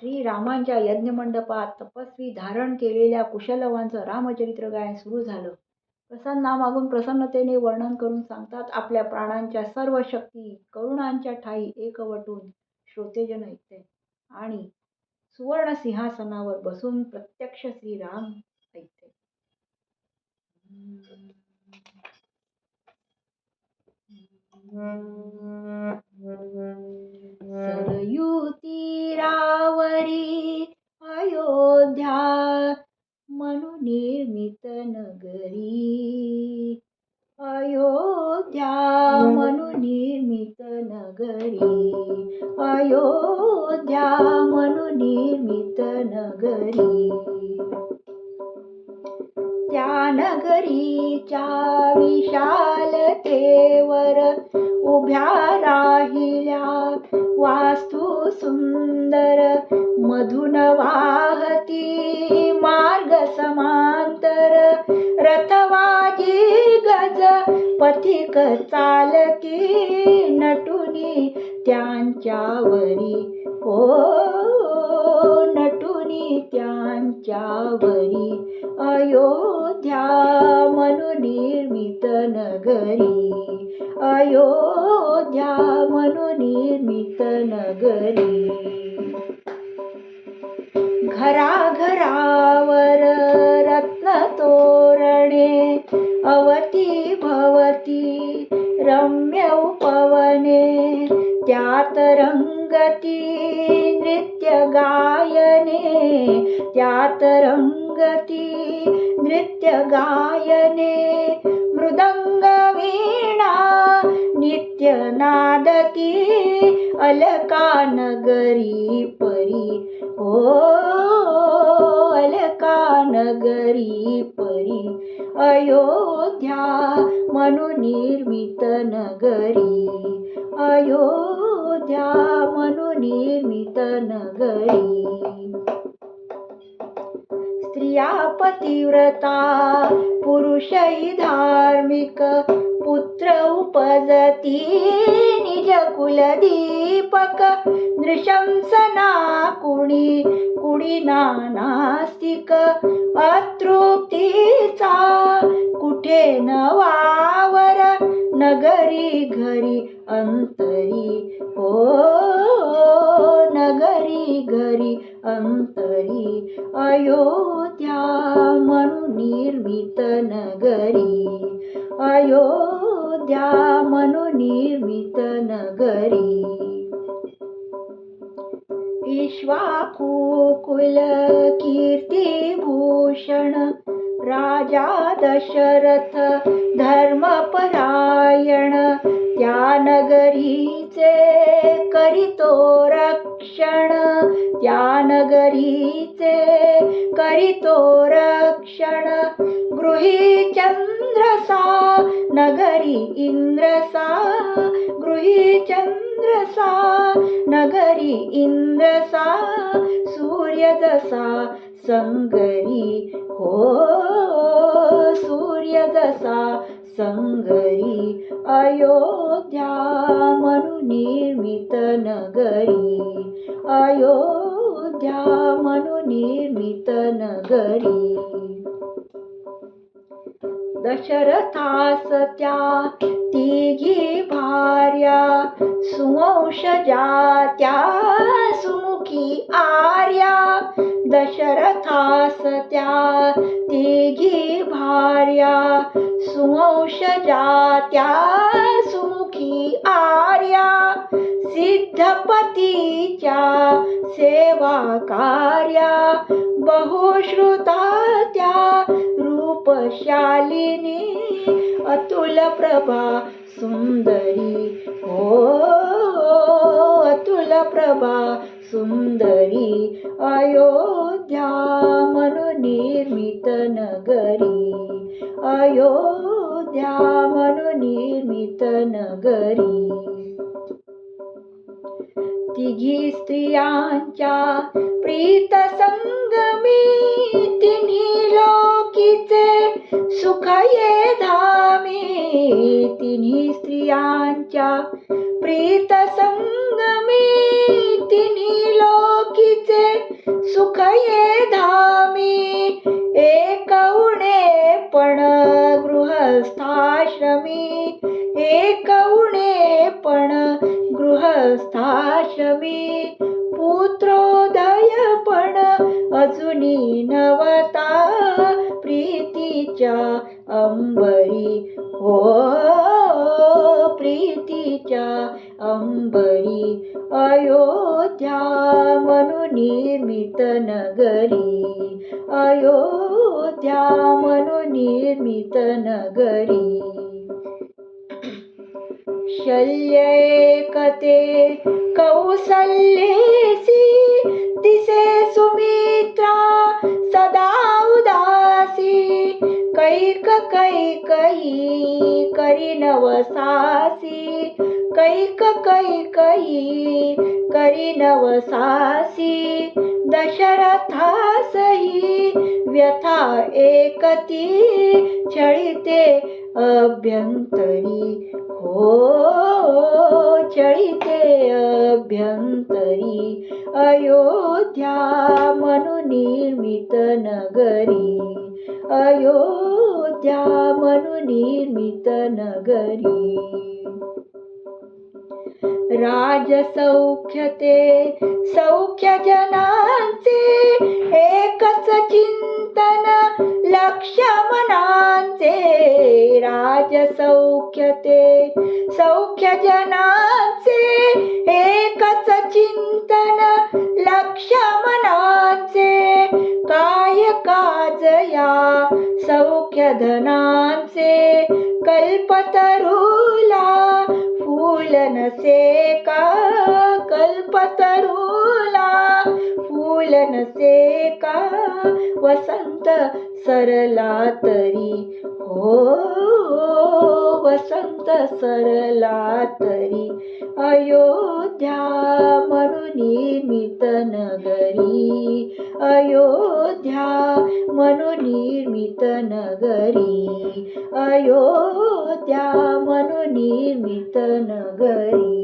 श्रीरामांच्या यज्ञमंडपात तपस्वी धारण केलेल्या कुशलवांचं रामचरित्र गायन सुरू झालं. प्रसन्नामागून प्रसन्नतेने वर्णन करून सांगतात आपल्या प्राणांच्या सर्व शक्ती करुणांच्या ठाई एकवटून श्रोतेजन ऐकते आणि सुवर्ण सिंहासनावर बसून प्रत्यक्ष श्रीराम ऐकते. सरयू मनुनिर्मित नगरी. अयोध्या मनुनिर्मित नगरी. त्या नगरीच्या विशालतेवर उभ्या पथिक चालकी नटुनी त्यांच्यावरी. ओ नटुनी त्यांच्यावरी. अयोध्या मनुनिर्मित नगरी. अयोध्या मनुनिर्मित नगरी. घराघरावर रत्न तोरणे अवती रम्य उपवने त्यातरङ्गती नृत्यगायने्यातरङ्गती नृत्यगायने मृदङ्गवीणा नित्यनादती अलकानगरी परि। ओ अलकानगरी परि। अयोध्या मनुनिर्मित नगरी. अयोध्या मनुनिर्मित नगरी. स्त्रिया पतिव्रता पुरुषही धार्मिक पुत्र उपजती निज कुलदीपक नृशंसना कुणी कुणी नास्तिक अतृप्तीचा कुठे नवावर नगरी घरी अंतरी. ओ नगरी घरी अंतरी. अयोध्या मनुनिर्मित नगरी. अयोध्या मनुनिर्मित नगरी. ईश्वा कुल की राजा दशरथ धर्मपरायण त्या नगरीचे करितो रक्षण त्या नगरीचे करितो रक्षण. गृही चंद्रसा नगरी इंद्रसा गृही चंद्रसा नगरी इंद्रसा सूर्यदसा संगरी हो सूर्यदसा संगरी अयोध्या मनुनिर्मित नगरी अयोध्या मनुनिर्मित नगरी. दशरथास त्या तिघी भार्या सुवंश जात्या सुमुखी आ दशरथास त्या तिघी भार्या सुवंश त्या सुमुखी आर्या सिद्धपतीच्या सेवा कार्या बहुश्रुता त्या रूपशालिनी अतुल प्रभा सुंदरी हो अतुल प्रभा सुंदरी अयोध्या मनुनिर्मित नगरी. अयोध्या मनुनिर्मित नगरी. तिघी स्त्रियांच्या प्रीत संगमी तिन्ही लोकीचे सुखये धामी. तिन्ही स्त्रियांच्या प्रीत संगमी तिन्ही सुखये धामी एकवणे पण गृहस्थाश्रमी एकवणे पण गृहस्थाश्रमी पुत्रोदय पण अजूनी न तिच्या अंबरी. अयोध्या म्हणून निर्मित नगरी. अयोध्या म्हणून निर्मित नगरी. शल्यकते कौसल्येसी दिसे सुमित्रा सदा उदासी. कैक कैकयी करी नवसासी. कैक कैकयी करी नवसासी दशरथासही व्यथा एकती छळिते अभ्यंतरी हो चळिते अभ्यंतरी अयोध्या म्हणून निर्मित नगरी अयोध्या म्हणून निर्मित नगरी। राजसौख्य ते सौख्य जनांचे एकच चिंतन लक्ष मनांचे राजसौख्य ते सौख्य धनांचे कल्पतरूला फूल नसे का कल्पतरूला फूल नसे का वसंत सरला तरी. हो, हो, हो, हो वसंत सरला तरी. अयोध्या म्हणून निर्मित नगरी। अयोध्या म्हणून निर्मित नगरी। अयोध्या म्हणून निर्मित नगरी।